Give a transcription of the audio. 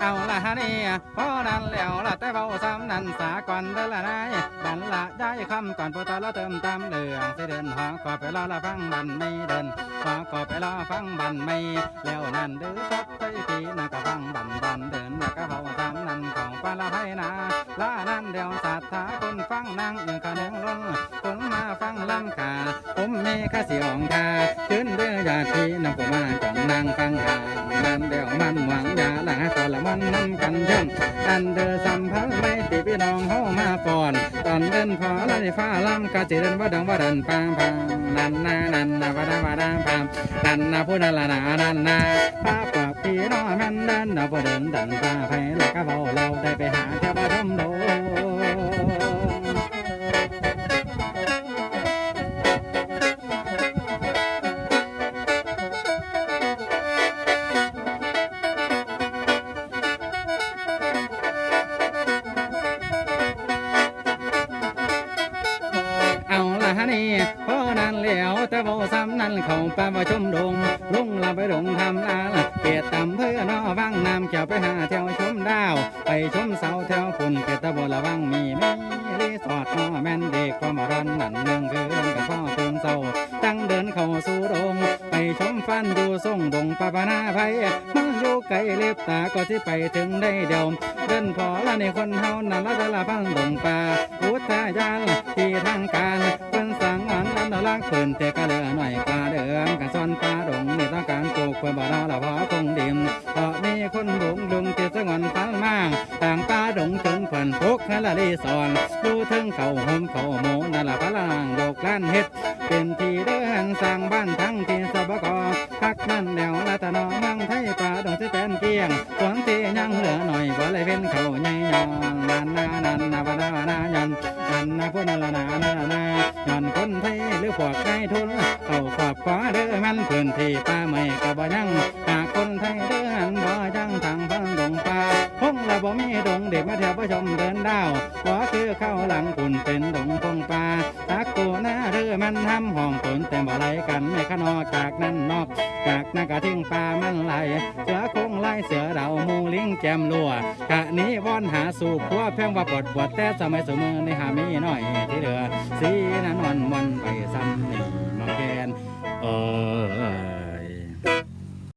เอาละฮะนี่พอนั้นแล้วละแต่เบาซ้ำนั้นสาก่อนเด้อละนายบันละย้ายคำก่อนพอตาละเติมตามเหลืองสิเดินหอก็ไปรอละฟังบันไม่เดินหอก็ไปรอฟังบันไม่แล้วนั่นเดื้อซับไปทีนะก็ฟังบันบันเด ปลาไพนาลานั่นเดียวสัตถาคนฟังนางเอือกระเด้งร้องคนมาฟังลำกาผมมีข้าเสียงคาขึ้นเรือญาตินำผมมาจ้องนางฟังหานั่นเดียวมันหวังยาละตอนละมันนำกันย่นอันเดอสัมพันธ์ไม่ติพี่น้องเฮามาก่อน ตอนเดินพอละนี่ฟ้าลำกะจิเดินว่าดังว่าดันปางพังนันนานันนาว่าดังว่าดังพามนันนาพูดนาละนานันนาป้าปากพี่น้องแม่นเดินนาบ่เดินดันป้าไผแล้วก็เบาเรา นี่พอนั้นแล้วแต่บ่ซ้ำนั้นเขาไปมาชมดงลุงเราไปดงทำลาละเกียรตำเพื่อนอวังน้ำเกี่ยวไปหาเที่ยวชมดาว ไปชมเสาแถวคุณเกียตะบละวังมีไมีรีสอร์ทนอแม่นเด็กก็มาร้อนนั่นเมืองคืนกับพ่อตื่นเศร้าตั้งเดินเข้าสู่ดงไปชมฟันดูทรงดงปะปะนาไพมันอยู่ไกลเล็บตาก็สิไปถึงได้เดียวเดินพอละในคนเฮานั่นละละละพังดงป่าอุทยานที่ทางการ เพิ่นสั่งอันอันลักเพิ่นแต่กะเลือหน่อยกาเดิมกะซ่อนปลาดงนี่ต้องการปลูกเพื่อบ่ลละพอคงดิมเพราะมีคนบุกลุงที่สงอนฟังมากต่างปลาดงจนเพิ่นพกให้ละลีสอนดูถึงเขาห่มเขาโมนั่นละพลางโลกล้านเฮ็ด เป็นที่เดินสร้างบ้านทั้งที่สบกพักนั่นแนวละตะนอมืองไทยป่าดองสิเป็นเกลี้ยงส่วนที่ยังเหลือหน่อยบ่เลยเป็นเขาใหญ่ยอนนันนานันนาบนาวานายอนนันนาพุนละนานานายอนคนไทยหรือพวกนายทุนเขาขอบขวาเด้อมันพื้นที่ป่าไม่ก็บ่ยังหากคนไทยเดินบ่ยังทางพังดงป่าคงละบ่มีดงเด็กมาเที่ยวประชมเดินดาวบ่คือเข้าหลังคุณเป็นดงพงป่าตักกูน้าเรือ มันทำห้องตนแต่บ่ไหลกันในขนอกจากนั้นนอกจากนักกะทิ้งปลามันไหลเสือคงไล่เสือดาวมูลิงแจมลัวกะนี้วอนหาสู่พัวเพียงว่าปวดปวดแต่สมัยสมือในหามีน้อยที่เหลือสีนั้นวันวันไปซ้ำนี่มาแกนเออ